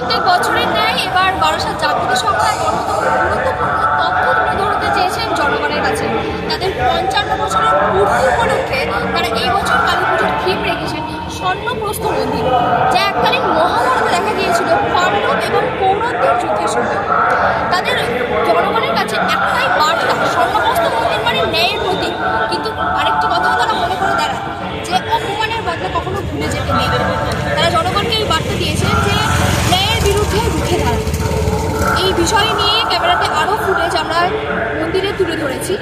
প্রত্যেক বছরের ন্যায় এবার বারাসাত জাগৃতি অন্যতম গুরুত্বপূর্ণ তথ্য তুলে ধরতে চেয়েছেন জনগণের কাছে। তাদের পঞ্চান্ন বছরের পূর্তি উপলক্ষে তারা এই বছর কালী পুজোর থিম রেখেছেন স্বর্ণপ্রস্থ মন্দির, যা এককালীন মহাভারতে দেখা গিয়েছিল পাণ্ডব এবং কৌরবদের যুদ্ধের সময় তাদের জনগণের কাছে একটাই বার্তা, স্বর্ণপ্রস্থ মন্দির মানে ন্যায়ের প্রতীক। কিন্তু আরেকটি কথাও তারা মনে করে দাঁড়ায়, যে অপমানের বদলা কখনো ভুলে যেতে নেই। তারা জনগণকে এই বার্তা দিয়েছেন যে ন্যায়ের বিরুদ্ধে রুখে দাঁড়ান এই বিষয় নিয়ে ক্যামেরাতে আরও ফুটেজ আমরা মন্দিরে তুলে ধরেছি।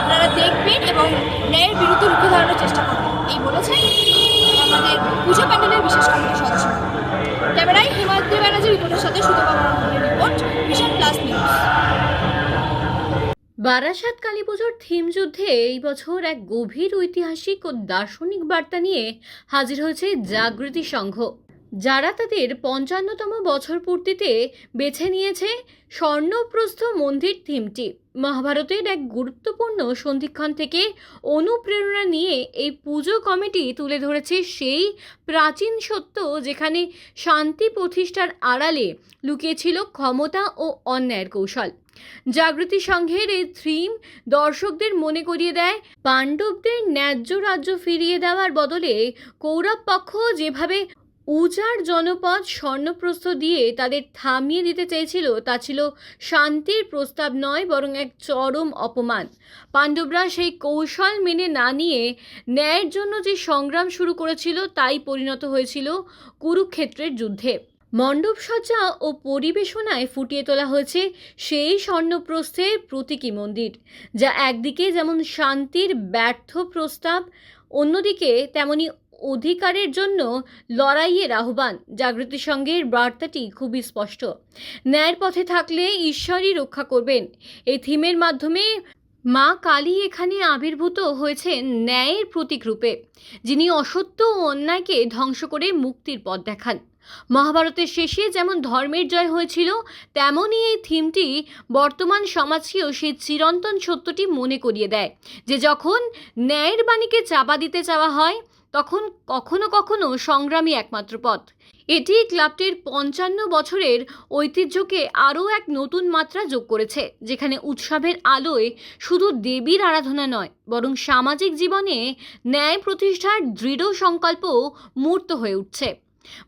আপনারা দেখবেন এবং ন্যায়ের বিরুদ্ধে রুখে দাঁড়ানোর চেষ্টা করবেন। এই বলেছেন আমাদের পুজো প্যান্ডেলের বিশেষ কমিটির সদস্য। ক্যামেরায় হিমাদ্রি ব্যানার্জি রিপোর্টের সাথে Sutapa report vision plus news. Barasat Kali পুজোর থিম যুদ্ধে এই বছর এক গভীর ঐতিহাসিক ও দার্শনিক বার্তা নিয়ে হাজির হয়েছে জাগৃতি সংঘ। যারা তাদের পঞ্চান্নতম বছর পূর্তিতে বেছে নিয়েছে স্বর্ণপ্রস্থ মন্দির থিমটি। মহাভারতের এক গুরুত্বপূর্ণ সন্ধিক্ষণ থেকে অনুপ্রেরণা নিয়ে এই পুজো কমিটি তুলে ধরেছে সেই প্রাচীন সত্য যেখানে শান্তি প্রতিষ্ঠার আড়ালে লুকিয়েছিল ক্ষমতা ও অন্যায়ের কৌশল। জাগৃতি সংঘের এই থিম দর্শকদের মনে করিয়ে দেয়, পাণ্ডবদের ন্যায্য রাজ্য ফিরিয়ে দেওয়ার বদলে কৌরব পক্ষ যেভাবে উজার জনপদ স্বর্ণপ্রস্থ দিয়ে তাদের থামিয়ে দিতে চেয়েছিল, তা ছিল শান্তির প্রস্তাব নয়, বরং এক চরম অপমান। পাণ্ডবরা সেই কৌশল মেনে না নিয়ে ন্যায়ের জন্য যে সংগ্রাম শুরু করেছিল, তাই পরিণত হয়েছিল কুরুক্ষেত্রের যুদ্ধে। মণ্ডপসজ্জা ও পরিবেশনায় ফুটিয়ে তোলা হয়েছে সেই স্বর্ণপ্রস্থের প্রতীকী মন্দির, যা একদিকে যেমন শান্তির ব্যর্থ প্রস্তাব, অন্যদিকে তেমনি অধিকারের জন্য লড়াইয়ের আহ্বান। জাগৃতি সঙ্গের বার্তাটি খুবই স্পষ্ট। ন্যায়ের পথে থাকলে ঈশ্বরই রক্ষা করবেন। এই থিমের মাধ্যমে মা কালী এখানে আবির্ভূত হয়েছেন ন্যায়ের প্রতীক রূপে, যিনি অসত্য ও অন্যায়কে ধ্বংস করে মুক্তির পথ দেখান। মহাভারতের শেষে যেমন ধর্মের জয় হয়েছিল, তেমনই এই থিমটি বর্তমান সমাজকেও সেই চিরন্তন সত্যটি মনে করিয়ে দেয়, যে যখন ন্যায়ের বাণীকে চাপা দিতে চাওয়া হয় তখন কখনো কখনো সংগ্রামই একমাত্র পথ। এটি ক্লাবটির পঞ্চান্ন বছরের ঐতিহ্যকে আরও এক নতুন মাত্রা যোগ করেছে, যেখানে উৎসবের আলোয় শুধু দেবীর আরাধনা নয়, বরং সামাজিক জীবনে ন্যায় প্রতিষ্ঠার দৃঢ় সংকল্প মূর্ত হয়ে উঠছে।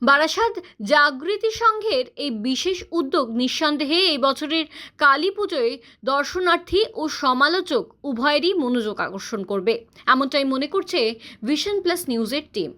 বারাসাত জাগৃতি সংঘের এই বিশেষ উদ্যোগ নিঃসন্দেহে এই বছরের কালী পুজোয় দর্শনার্থী ও সমালোচক উভয়েরই মনোযোগ আকর্ষণ করবে। এমনটাই মনে করছে ভিশন প্লাস নিউজের টিম।